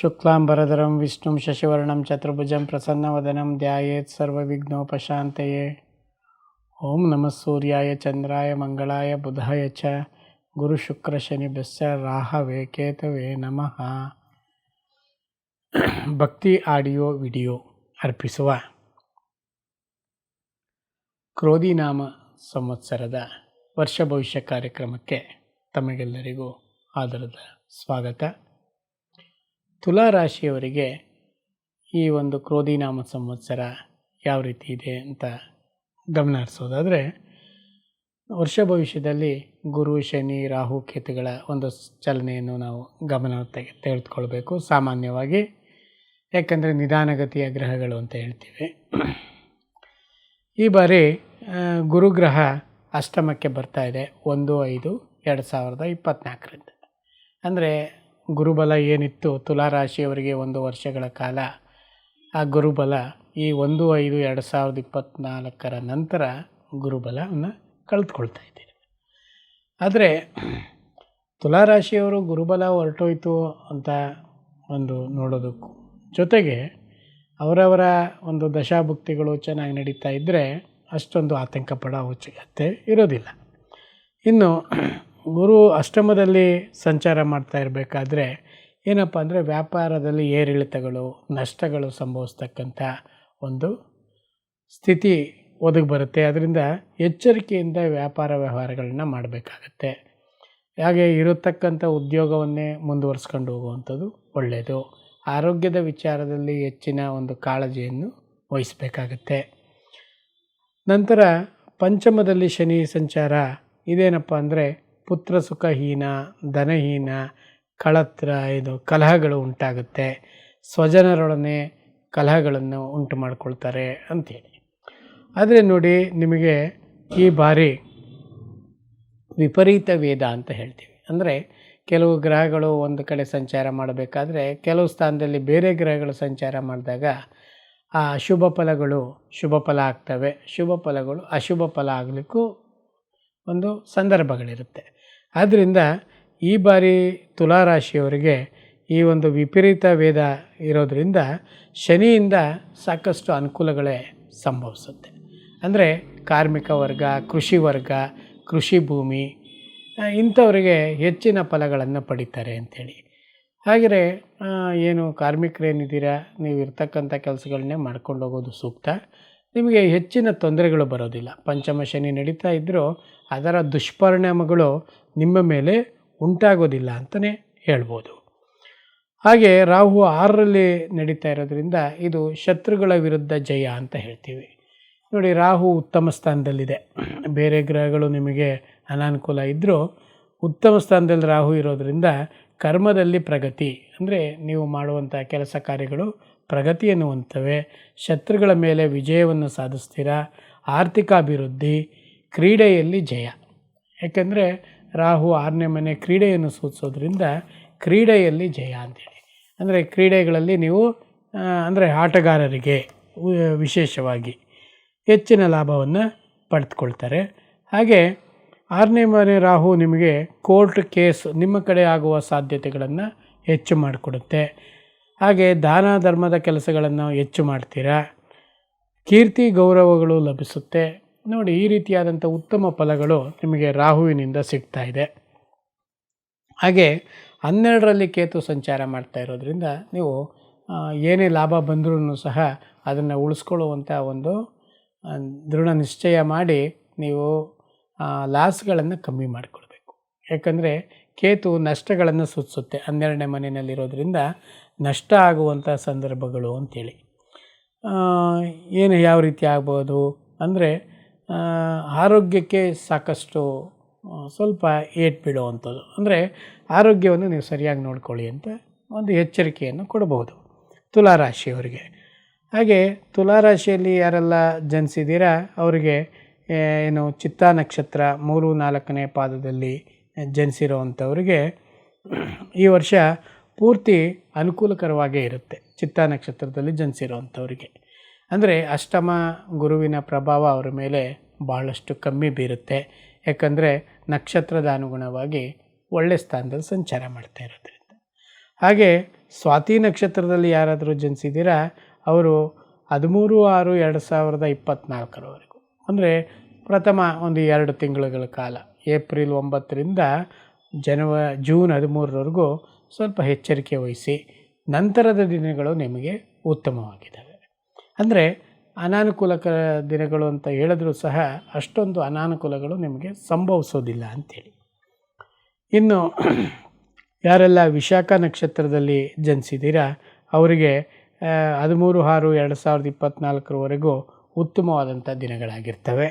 ಶುಕ್ಲಾಂಬರಧರಂ, ವಿಷ್ಣುಂ, ಶಶಿವರ್ಣಂ, ಚತುರ್ಭುಜಂ, ಪ್ರಸನ್ನವದನಂ, ಧ್ಯಾಯೇತ್, ಸರ್ವವಿಘ್ನೋಪಶಾಂತಯೇ. ಓಂ ನಮಃ ಸೂರ್ಯಾಯ, ಚಂದ್ರಾಯ, ಮಂಗಳಾಯ, ಬುಧಾಯ ಚ. ಗುರು ಶುಕ್ರ ಶನಿ ಬೆಸ್ಸ ರಾಹವೇ, ಕೇತವೇ ನಮಃ. ಭಕ್ತಿ ಆಡಿಯೋ ವಿಡಿಯೋ ಅರ್ಪಿಸುವ ಕ್ರೋಧಿನಾಮ ಸಂವತ್ಸರದ ವರ್ಷ ಭವಿಷ್ಯ ಕಾರ್ಯಕ್ರಮಕ್ಕೆ ತಮಗೆಲ್ಲರಿಗೂ ಆದರದ ಸ್ವಾಗತ. ತುಲಾ ರಾಶಿಯವರಿಗೆ ಈ ಒಂದು ಕ್ರೋಧಿನಾಮ ಸಂವತ್ಸರ ಯಾವ ರೀತಿ ಇದೆ ಅಂತ ಗಮನ ಹರಿಸೋದಾದರೆ, ವರ್ಷ ಭವಿಷ್ಯದಲ್ಲಿ ಗುರು, ಶನಿ, ರಾಹು, ಕೇತುಗಳ ಒಂದು ಚಲನೆಯನ್ನು ನಾವು ಗಮನ ತೆಗೆ ತೆಗೆದುಕೊಳ್ಬೇಕು ಸಾಮಾನ್ಯವಾಗಿ. ಯಾಕಂದರೆ ನಿಧಾನಗತಿಯ ಗ್ರಹಗಳು ಅಂತ ಹೇಳ್ತೀವಿ. ಈ ಬಾರಿ ಗುರುಗ್ರಹ ಅಷ್ಟಮಕ್ಕೆ ಬರ್ತಾ ಇದೆ. ಒಂದು, ಐದು, ಎರಡು ಸಾವಿರದ ಇಪ್ಪತ್ತ್ನಾಲ್ಕರಿಂದ ಅಂದರೆ ಗುರುಬಲ ಏನಿತ್ತು ತುಲಾ ರಾಶಿಯವರಿಗೆ ಒಂದು ವರ್ಷಗಳ ಕಾಲ, ಆ ಗುರುಬಲ ಈ ಒಂದು ಐದು ಎರಡು ಸಾವಿರದ ಇಪ್ಪತ್ತ್ನಾಲ್ಕರ ನಂತರ ಗುರುಬಲವನ್ನು ಕಳೆದುಕೊಳ್ತಾ ಇದ್ದೀರಿ ಆದರೆ ತುಲಾ ರಾಶಿಯವರು ಗುರುಬಲ ಹೊರಟೋಯ್ತು ಅಂತ ಒಂದು ನೋಡೋದಕ್ಕೂ ಜೊತೆಗೆ ಅವರವರ ಒಂದು ದಶಾಭುಕ್ತಿಗಳು ಚೆನ್ನಾಗಿ ನಡೀತಾ ಇದ್ದರೆ ಅಷ್ಟೊಂದು ಆತಂಕ ಪಡೋ ಇರೋದಿಲ್ಲ. ಇನ್ನು ಗುರು ಅಷ್ಟಮದಲ್ಲಿ ಸಂಚಾರ ಮಾಡ್ತಾ ಇರಬೇಕಾದ್ರೆ ಏನಪ್ಪ ಅಂದರೆ ವ್ಯಾಪಾರದಲ್ಲಿ ಏರಿಳಿತಗಳು, ನಷ್ಟಗಳು ಸಂಭವಿಸ್ತಕ್ಕಂಥ ಒಂದು ಸ್ಥಿತಿ ಒದಗಿ ಬರುತ್ತೆ. ಅದರಿಂದ ಎಚ್ಚರಿಕೆಯಿಂದ ವ್ಯಾಪಾರ ವ್ಯವಹಾರಗಳನ್ನ ಮಾಡಬೇಕಾಗತ್ತೆ. ಹಾಗೆ ಇರತಕ್ಕಂಥ ಉದ್ಯೋಗವನ್ನೇ ಮುಂದುವರಿಸ್ಕೊಂಡು ಹೋಗುವಂಥದ್ದು ಒಳ್ಳೆಯದು ಆರೋಗ್ಯದ ವಿಚಾರದಲ್ಲಿ ಹೆಚ್ಚಿನ ಒಂದು ಕಾಳಜಿಯನ್ನು ವಹಿಸಬೇಕಾಗತ್ತೆ. ನಂತರ ಪಂಚಮದಲ್ಲಿ ಶನಿ ಸಂಚಾರ ಇದೇನಪ್ಪ ಅಂದರೆ ಪುತ್ರ ಸುಖಹೀನ, ಧನಹೀನ, ಕಳತ್ರ, ಇದು ಕಲಹಗಳು ಉಂಟಾಗುತ್ತೆ. ಸ್ವಜನರೊಡನೆ ಕಲಹಗಳನ್ನು ಉಂಟು ಮಾಡಿಕೊಳ್ತಾರೆ ಅಂಥೇಳಿ. ಆದರೆ ನೋಡಿ, ನಿಮಗೆ ಈ ಬಾರಿ ವಿಪರೀತ ವೇದ ಅಂತ ಹೇಳ್ತೀವಿ. ಅಂದರೆ ಕೆಲವು ಗ್ರಹಗಳು ಒಂದು ಕಡೆ ಸಂಚಾರ ಮಾಡಬೇಕಾದ್ರೆ ಕೆಲವು ಸ್ಥಾನದಲ್ಲಿ ಬೇರೆ ಗ್ರಹಗಳು ಸಂಚಾರ ಮಾಡಿದಾಗ ಆ ಅಶುಭ ಫಲಗಳು ಶುಭ ಫಲ ಆಗ್ತವೆ. ಶುಭ ಫಲಗಳು ಅಶುಭ ಫಲ ಆಗಲಿಕ್ಕೂ ಒಂದು ಸಂದರ್ಭಗಳಿರುತ್ತೆ. ಆದ್ದರಿಂದ ಈ ಬಾರಿ ತುಲಾರಾಶಿಯವರಿಗೆ ಈ ಒಂದು ವಿಪರೀತ ವೇದ ಇರೋದರಿಂದ ಶನಿಯಿಂದ ಸಾಕಷ್ಟು ಅನುಕೂಲಗಳೇ ಸಂಭವಿಸುತ್ತೆ. ಅಂದರೆ ಕಾರ್ಮಿಕ ವರ್ಗ ಕೃಷಿ ವರ್ಗ ಕೃಷಿ ಭೂಮಿ ಇಂಥವರಿಗೆ ಹೆಚ್ಚಿನ ಫಲಗಳನ್ನು ಪಡಿತಾರೆ ಅಂಥೇಳಿ ಹಾಗೆಯೇ ಆ, ಏನು ಕಾರ್ಮಿಕರೇನಿದ್ದೀರಾ ನೀವು ಇರ್ತಕ್ಕಂಥ ಕೆಲಸಗಳನ್ನೇ ಮಾಡ್ಕೊಂಡು ಹೋಗೋದು ಸೂಕ್ತ. ನಿಮಗೆ ಹೆಚ್ಚಿನ ತೊಂದರೆಗಳು ಬರೋದಿಲ್ಲ. ಪಂಚಮ ಶನಿ ನಡೀತಾ ಇದ್ದರೂ ಅದರ ದುಷ್ಪರಿಣಾಮಗಳು ನಿಮ್ಮ ಮೇಲೆ ಉಂಟಾಗೋದಿಲ್ಲ ಅಂತಲೇ ಹೇಳ್ಬೋದು. ಹಾಗೆ ರಾಹು ಆರರಲ್ಲಿ ನಡೀತಾ ಇರೋದ್ರಿಂದ ಇದು ಶತ್ರುಗಳ ವಿರುದ್ಧ ಜಯ ಅಂತ ಹೇಳ್ತೀವಿ. ನೋಡಿ, ರಾಹು ಉತ್ತಮ ಸ್ಥಾನದಲ್ಲಿದೆ. ಬೇರೆ ಗ್ರಹಗಳು ನಿಮಗೆ ಅನಾನುಕೂಲ ಇದ್ದರೂ ಉತ್ತಮ ಸ್ಥಾನದಲ್ಲಿ ರಾಹು ಇರೋದರಿಂದ ಕರ್ಮದಲ್ಲಿ ಪ್ರಗತಿ. ಅಂದರೆ ನೀವು ಮಾಡುವಂಥ ಕೆಲಸ ಕಾರ್ಯಗಳು ಪ್ರಗತಿಯನ್ನು ಎನ್ನುವಂಥವೆ ಶತ್ರುಗಳ ಮೇಲೆ ವಿಜಯವನ್ನು ಸಾಧಿಸ್ತೀರಾ. ಆರ್ಥಿಕ ಅಭಿವೃದ್ಧಿ ಕ್ರೀಡೆಯಲ್ಲಿ ಜಯ. ಯಾಕೆಂದರೆ ರಾಹು ಆರನೇ ಮನೆ ಕ್ರೀಡೆಯನ್ನು ಸೂಚಿಸೋದ್ರಿಂದ ಕ್ರೀಡೆಯಲ್ಲಿ ಜಯ ಅಂತೇಳಿ. ಅಂದರೆ ಕ್ರೀಡೆಗಳಲ್ಲಿ ನೀವು ಅಂದರೆ ಆಟಗಾರರಿಗೆ ವಿಶೇಷವಾಗಿ ಹೆಚ್ಚಿನ ಲಾಭವನ್ನು ಪಡೆದುಕೊಳ್ತಾರೆ. ಹಾಗೆ ಆರನೇ ಮನೆ ರಾಹು ನಿಮಗೆ ಕೋರ್ಟ್ ಕೇಸ್ ನಿಮ್ಮ ಕಡೆ ಆಗುವ ಸಾಧ್ಯತೆಗಳನ್ನು ಹೆಚ್ಚು ಮಾಡಿಕೊಡುತ್ತೆ. ಹಾಗೆ ದಾನ ಧರ್ಮದ ಕೆಲಸಗಳನ್ನು ಹೆಚ್ಚು ಮಾಡ್ತೀರಾ? ಕೀರ್ತಿ ಗೌರವಗಳು ಲಭಿಸುತ್ತೆ. ನೋಡಿ, ಈ ರೀತಿಯಾದಂಥ ಉತ್ತಮ ಫಲಗಳು ನಿಮಗೆ ರಾಹುವಿನಿಂದ ಸಿಗ್ತಾ ಇದೆ. ಹಾಗೆ ಹನ್ನೆರಡರಲ್ಲಿ ಕೇತು ಸಂಚಾರ ಮಾಡ್ತಾ ಇರೋದ್ರಿಂದ ನೀವು ಏನೇ ಲಾಭ ಬಂದರೂ ಸಹ ಅದನ್ನು ಉಳಿಸ್ಕೊಳ್ಳುವಂಥ ಒಂದು ದೃಢ ನಿಶ್ಚಯ ಮಾಡಿ ನೀವು ಲಾಸ್ಗಳನ್ನು ಕಮ್ಮಿ ಮಾಡಿಕೊಳ್ಬೇಕು. ಯಾಕಂದರೆ ಕೇತು ನಷ್ಟಗಳನ್ನು ಸೂಚಿಸುತ್ತೆ ಹನ್ನೆರಡನೇ ಮನೆಯಲ್ಲಿರೋದ್ರಿಂದ. ನಷ್ಟ ಆಗುವಂಥ ಸಂದರ್ಭಗಳು ಅಂಥೇಳಿ. ಏನು ಯಾವ ರೀತಿ ಆಗ್ಬೋದು ಅಂದರೆ ಆರೋಗ್ಯಕ್ಕೆ ಸಾಕಷ್ಟು ಸ್ವಲ್ಪ ಏಟ್ ಬೀಳುವಂಥದ್ದು. ಅಂದರೆ ಆರೋಗ್ಯವನ್ನು ನೀವು ಸರಿಯಾಗಿ ನೋಡ್ಕೊಳ್ಳಿ ಅಂತ ಒಂದು ಎಚ್ಚರಿಕೆಯನ್ನು ಕೊಡಬಹುದು ತುಲಾರಾಶಿಯವರಿಗೆ. ಹಾಗೆ ತುಲಾರಾಶಿಯಲ್ಲಿ ಯಾರೆಲ್ಲ ಜನಿಸಿದ್ದೀರಾ, ಅವರಿಗೆ ಏನು ಚಿತ್ತಾ ನಕ್ಷತ್ರ ಮೂರು ನಾಲ್ಕನೇ ಪಾದದಲ್ಲಿ ಜನಿಸಿರೋವಂಥವ್ರಿಗೆ ಈ ವರ್ಷ ಪೂರ್ತಿ ಅನುಕೂಲಕರವಾಗೇ ಇರುತ್ತೆ. ಚಿತ್ತ ನಕ್ಷತ್ರದಲ್ಲಿ ಜನಿಸಿರೋವಂಥವ್ರಿಗೆ. ಅಂದರೆ ಅಷ್ಟಮ ಗುರುವಿನ ಪ್ರಭಾವ ಅವರ ಮೇಲೆ ಭಾಳಷ್ಟು ಕಮ್ಮಿ ಬೀರುತ್ತೆ. ಯಾಕಂದರೆ ನಕ್ಷತ್ರದ ಅನುಗುಣವಾಗಿ ಒಳ್ಳೆ ಸ್ಥಾನದಲ್ಲಿ ಸಂಚಾರ ಮಾಡ್ತಾ ಇರೋದ್ರಿಂದ. ಹಾಗೆ ಸ್ವಾತಿ ನಕ್ಷತ್ರದಲ್ಲಿ ಯಾರಾದರೂ ಜನಿಸಿದ್ದೀರಾ, ಅವರು ಹದಿಮೂರು ಆರು ಎರಡು ಸಾವಿರದ ಇಪ್ಪತ್ತ್ನಾಲ್ಕರವರೆಗೂ ಅಂದರೆ ಪ್ರಥಮ ಒಂದು ಎರಡು ತಿಂಗಳುಗಳ ಕಾಲ, ಏಪ್ರಿಲ್ ಒಂಬತ್ತರಿಂದ ಜನವ, ಜೂನ್ ಹದಿಮೂರರವರೆಗೂ ಸ್ವಲ್ಪ ಎಚ್ಚರಿಕೆ ವಹಿಸಿ ನಂತರದ ದಿನಗಳು ನಿಮಗೆ ಉತ್ತಮವಾಗಿದ್ದಾವೆ. ಅಂದರೆ ಅನಾನುಕೂಲಕರ ದಿನಗಳು ಅಂತ ಹೇಳಿದ್ರೂ ಸಹ ಅಷ್ಟೊಂದು ಅನಾನುಕೂಲಗಳು ನಿಮಗೆ ಸಂಭವಿಸೋದಿಲ್ಲ ಅಂಥೇಳಿ ಇನ್ನು ಯಾರೆಲ್ಲ ವಿಶಾಖ ನಕ್ಷತ್ರದಲ್ಲಿ ಜನಿಸಿದ್ದೀರಾ, ಅವರಿಗೆ ಹದಿಮೂರು, ಆರು, ಎರಡು ಸಾವಿರದ ಇಪ್ಪತ್ತ್ನಾಲ್ಕರವರೆಗೂ ಉತ್ತಮವಾದಂಥ ದಿನಗಳಾಗಿರ್ತವೆ.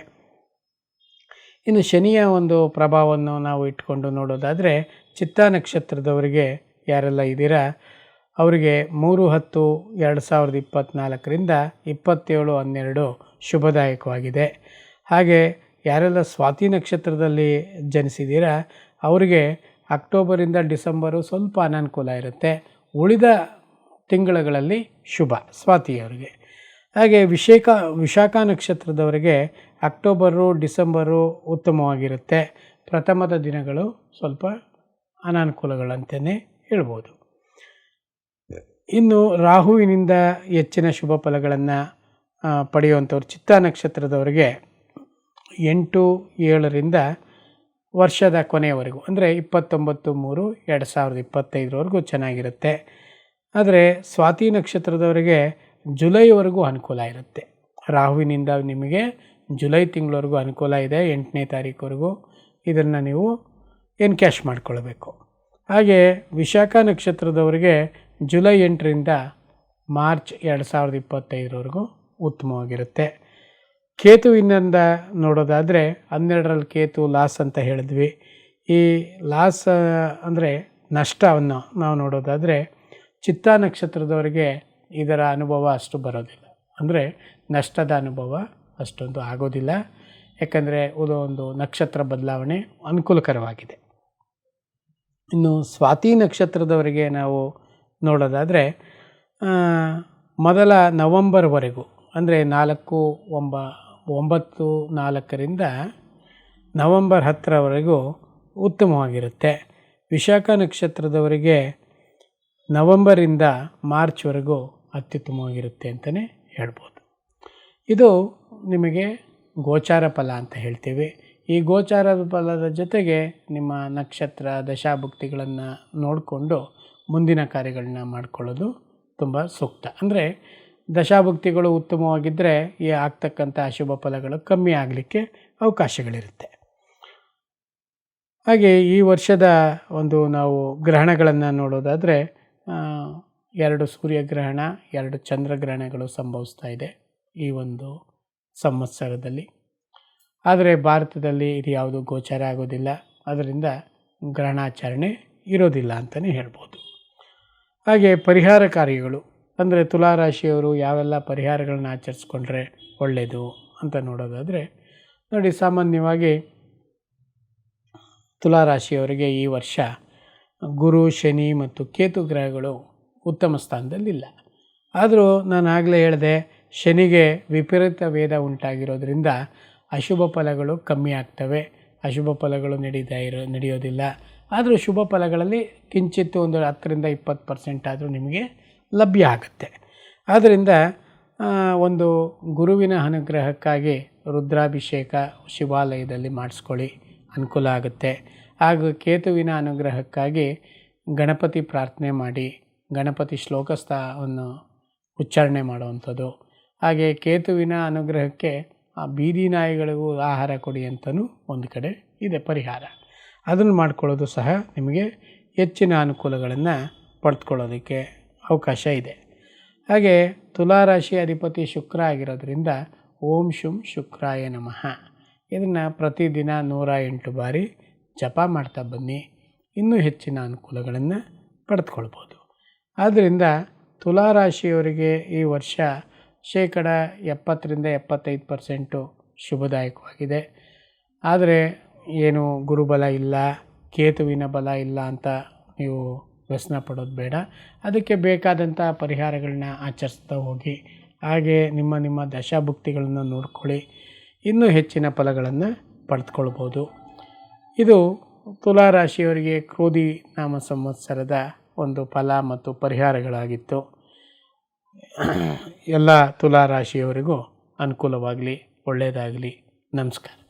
ಇನ್ನು ಶನಿಯ ಒಂದು ಪ್ರಭಾವವನ್ನು ನಾವು ಇಟ್ಕೊಂಡು ನೋಡೋದಾದರೆ ಚಿತ್ತ ನಕ್ಷತ್ರದವರಿಗೆ ಯಾರೆಲ್ಲ ಇದ್ದೀರಾ, ಅವರಿಗೆ ಮೂರು ಹತ್ತು ಎರಡು ಸಾವಿರದ ಇಪ್ಪತ್ತ್ನಾಲ್ಕರಿಂದ ಇಪ್ಪತ್ತೇಳು ಹನ್ನೆರಡು ಶುಭದಾಯಕವಾಗಿದೆ. ಹಾಗೆ ಯಾರೆಲ್ಲ ಸ್ವಾತಿ ನಕ್ಷತ್ರದಲ್ಲಿ ಜನಿಸಿದ್ದೀರಾ, ಅವರಿಗೆ ಅಕ್ಟೋಬರಿಂದ ಡಿಸೆಂಬರು ಸ್ವಲ್ಪ ಅನಾನುಕೂಲ ಇರುತ್ತೆ. ಉಳಿದ ತಿಂಗಳುಗಳಲ್ಲಿ ಶುಭ ಸ್ವಾತಿಯವರಿಗೆ. ಹಾಗೆ ವಿಶೇಖ, ವಿಶಾಖ ನಕ್ಷತ್ರದವರಿಗೆ ಅಕ್ಟೋಬರು, ಡಿಸೆಂಬರು ಉತ್ತಮವಾಗಿರುತ್ತೆ. ಪ್ರಥಮದ ದಿನಗಳು ಸ್ವಲ್ಪ ಅನಾನುಕೂಲಗಳಂತಲೇ ಹೇಳ್ಬೋದು. ಇನ್ನು ರಾಹುವಿನಿಂದ ಹೆಚ್ಚಿನ ಶುಭ ಫಲಗಳನ್ನು ಪಡೆಯುವಂಥವ್ರು ಚಿತ್ತ ನಕ್ಷತ್ರದವರಿಗೆ ಎಂಟು, ಏಳರಿಂದ ವರ್ಷದ ಕೊನೆಯವರೆಗೂ, ಅಂದರೆ ಇಪ್ಪತ್ತೊಂಬತ್ತು, ಮೂರು, ಎರಡು ಸಾವಿರದ ಇಪ್ಪತ್ತೈದರವರೆಗೂ ಚೆನ್ನಾಗಿರುತ್ತೆ. ಆದರೆ ಸ್ವಾತಿ ನಕ್ಷತ್ರದವರಿಗೆ ಜುಲೈವರೆಗೂ ಅನುಕೂಲ ಇರುತ್ತೆ. ರಾಹುವಿನಿಂದ ನಿಮಗೆ ಜುಲೈ ತಿಂಗಳವರೆಗೂ ಅನುಕೂಲ ಇದೆ, ಎಂಟನೇ ತಾರೀಕುವರೆಗೂ ಇದನ್ನು ನೀವು ಎನ್ಕ್ಯಾಶ್ ಮಾಡ್ಕೊಳ್ಬೇಕು. ಹಾಗೆ ವಿಶಾಖ ನಕ್ಷತ್ರದವರಿಗೆ ಜುಲೈ ಎಂಟರಿಂದ ಮಾರ್ಚ್ ಎರಡು ಸಾವಿರದ ಇಪ್ಪತ್ತೈದರವರೆಗೂ ಉತ್ತಮವಾಗಿರುತ್ತೆ. ಕೇತುವಿನಿಂದ ನೋಡೋದಾದರೆ ಹನ್ನೆರಡರಲ್ಲಿ ಕೇತು ಲಾಸ್ ಅಂತ ಹೇಳಿದ್ವಿ. ಈ ಲಾಸ್, ಅಂದರೆ ನಷ್ಟವನ್ನು ನಾವು ನೋಡೋದಾದರೆ ಚಿತ್ತ ನಕ್ಷತ್ರದವರಿಗೆ ಇದರ ಅನುಭವ ಅಷ್ಟು ಬರೋದಿಲ್ಲ. ಅಂದರೆ ನಷ್ಟದ ಅನುಭವ ಅಷ್ಟೊಂದು ಆಗೋದಿಲ್ಲ. ಯಾಕಂದರೆ ಒಂದು ನಕ್ಷತ್ರ ಬದಲಾವಣೆ ಅನುಕೂಲಕರವಾಗಿದೆ. ಇನ್ನು ಸ್ವಾತಿ ನಕ್ಷತ್ರದವರಿಗೆ ನಾವು ನೋಡೋದಾದರೆ ಮೊದಲ ನವಂಬರ್ವರೆಗೂ, ಅಂದರೆ ನಾಲ್ಕು, ಒಂಬ, ಒಂಬತ್ತು, ನಾಲ್ಕರಿಂದ ನವಂಬರ್ ಹತ್ತರವರೆಗೂ ಉತ್ತಮವಾಗಿರುತ್ತೆ. ವಿಶಾಖ ನಕ್ಷತ್ರದವರಿಗೆ ನವಂಬರಿಂದ ಮಾರ್ಚ್ವರೆಗೂ ಅತ್ಯುತ್ತಮವಾಗಿರುತ್ತೆ ಅಂತಲೇ ಹೇಳ್ಬೋದು. ಇದು ನಿಮಗೆ ಗೋಚಾರ ಫಲ ಅಂತ ಹೇಳ್ತೀವಿ. ಈ ಗೋಚಾರ ಫಲದ ಜೊತೆಗೆ ನಿಮ್ಮ ನಕ್ಷತ್ರ ದಶಾಭುಕ್ತಿಗಳನ್ನು ನೋಡಿಕೊಂಡು ಮುಂದಿನ ಕಾರ್ಯಗಳನ್ನ ಮಾಡಿಕೊಳ್ಳೋದು ತುಂಬ ಸೂಕ್ತ. ಅಂದರೆ ದಶಾಭುಕ್ತಿಗಳು ಉತ್ತಮವಾಗಿದ್ದರೆ ಈ ಆಗ್ತಕ್ಕಂಥ ಅಶುಭ ಫಲಗಳು ಕಮ್ಮಿ ಆಗಲಿಕ್ಕೆ ಅವಕಾಶಗಳಿರುತ್ತೆ. ಹಾಗೆ ಈ ವರ್ಷದ ಒಂದು ನಾವು ಗ್ರಹಣಗಳನ್ನು ನೋಡೋದಾದರೆ ಎರಡು ಸೂರ್ಯಗ್ರಹಣ ಎರಡು ಚಂದ್ರಗ್ರಹಣಗಳು ಸಂಭವಿಸ್ತಾ ಇದೆ ಈ ಒಂದು ಸಂವತ್ಸರದಲ್ಲಿ. ಆದರೆ ಭಾರತದಲ್ಲಿ ಇದು ಯಾವುದು ಗೋಚರ ಆಗೋದಿಲ್ಲ. ಅದರಿಂದ ಗ್ರಹಣಾಚರಣೆ ಇರೋದಿಲ್ಲ ಅಂತಲೇ ಹೇಳ್ಬೋದು. ಹಾಗೆ ಪರಿಹಾರ ಕಾರ್ಯಗಳು, ಅಂದರೆ ತುಲಾರಾಶಿಯವರು ಯಾವೆಲ್ಲ ಪರಿಹಾರಗಳನ್ನ ಆಚರಿಸ್ಕೊಂಡ್ರೆ ಒಳ್ಳೆಯದು ಅಂತ ನೋಡೋದಾದರೆ, ನೋಡಿ ಸಾಮಾನ್ಯವಾಗಿ ತುಲಾರಾಶಿಯವರಿಗೆ ಈ ವರ್ಷ ಗುರು, ಶನಿ ಮತ್ತು ಕೇತು ಗ್ರಹಗಳು ಉತ್ತಮ ಸ್ಥಾನದಲ್ಲಿಲ್ಲ. ಆದರೂ ನಾನು ಆಗಲೇ ಹೇಳಿದೆ, ಶನಿಗೆ ವಿಪರೀತ ವೇದ ಉಂಟಾಗಿರೋದ್ರಿಂದ ಅಶುಭ ಫಲಗಳು ಕಮ್ಮಿ ಆಗ್ತವೆ. ಅಶುಭ ಫಲಗಳು ನಡೀತಾ ಇರೋ, ನಡೆಯೋದಿಲ್ಲ. ಆದರೂ ಶುಭ ಫಲಗಳಲ್ಲಿ ಕಿಂಚಿತ್ತು ಒಂದು ಹತ್ತರಿಂದ ಇಪ್ಪತ್ತು ಪರ್ಸೆಂಟ್ ಆದರೂ ನಿಮಗೆ ಲಭ್ಯ ಆಗುತ್ತೆ. ಆದ್ದರಿಂದ ಒಂದು ಗುರುವಿನ ಅನುಗ್ರಹಕ್ಕಾಗಿ ರುದ್ರಾಭಿಷೇಕ ಶಿವಾಲಯದಲ್ಲಿ ಮಾಡಿಸ್ಕೊಳ್ಳಿ. ಅನುಕೂಲ ಆಗುತ್ತೆ. ಹಾಗೂ ಕೇತುವಿನ ಅನುಗ್ರಹಕ್ಕಾಗಿ ಗಣಪತಿ ಪ್ರಾರ್ಥನೆ ಮಾಡಿ, ಗಣಪತಿ ಶ್ಲೋಕಸ್ಥವನ್ನು ಉಚ್ಚಾರಣೆ ಮಾಡುವಂಥದ್ದು. ಹಾಗೆ ಕೇತುವಿನ ಅನುಗ್ರಹಕ್ಕೆ ಆ ಬೀದಿ ನಾಯಿಗಳಿಗೂ ಆಹಾರ ಕೊಡಿ ಅಂತಲೂ ಒಂದು ಕಡೆ ಇದೆ ಪರಿಹಾರ. ಅದನ್ನು ಮಾಡ್ಕೊಳ್ಳೋದು ಸಹ ನಿಮಗೆ ಹೆಚ್ಚಿನ ಅನುಕೂಲಗಳನ್ನು ಪಡೆದುಕೊಳ್ಳೋದಕ್ಕೆ ಅವಕಾಶ ಇದೆ. ಹಾಗೆ ತುಲಾರಾಶಿ ಅಧಿಪತಿ ಶುಕ್ರ ಆಗಿರೋದ್ರಿಂದ ಓಂ ಶುಂ ಶುಕ್ರಾಯ ನಮಃ. ಇದನ್ನು ಪ್ರತಿದಿನ ನೂರ ಎಂಟು ಬಾರಿ ಜಪ ಮಾಡ್ತಾ ಬನ್ನಿ. ಇನ್ನೂ ಹೆಚ್ಚಿನ ಅನುಕೂಲಗಳನ್ನು ಪಡೆದುಕೊಳ್ಬೋದು ಆದ್ದರಿಂದ ತುಲಾರಾಶಿಯವರಿಗೆ ಈ ವರ್ಷ ಶೇಕಡ ಎಪ್ಪತ್ತರಿಂದ ಎಪ್ಪತ್ತೈದು ಪರ್ಸೆಂಟು ಶುಭದಾಯಕವಾಗಿದೆ. ಆದರೆ ಏನು ಗುರುಬಲ ಇಲ್ಲ, ಕೇತುವಿನ ಬಲ ಇಲ್ಲ ಅಂತ ನೀವು ವ್ಯಸನ ಪಡೋದು ಬೇಡ. ಅದಕ್ಕೆ ಬೇಕಾದಂಥ ಪರಿಹಾರಗಳನ್ನ ಆಚರಿಸ್ತಾ ಹೋಗಿ. ಹಾಗೆ ನಿಮ್ಮ ನಿಮ್ಮ ದಶಾಭುಕ್ತಿಗಳನ್ನು ನೋಡ್ಕೊಳ್ಳಿ. ಇನ್ನೂ ಹೆಚ್ಚಿನ ಫಲಗಳನ್ನು ಪಡೆದುಕೊಳ್ಬೋದು. ಇದು ತುಲಾರಾಶಿಯವರಿಗೆ ಕ್ರೋಧಿ ನಾಮ ಸಂವತ್ಸರದ ಒಂದು ಫಲ ಮತ್ತು ಪರಿಹಾರಗಳಾಗಿತ್ತು. ಎಲ್ಲ ತುಲಾ ರಾಶಿಯವರಿಗೂ ಅನುಕೂಲವಾಗಲಿ ಒಳ್ಳೆಯದಾಗಲಿ. ನಮಸ್ಕಾರ.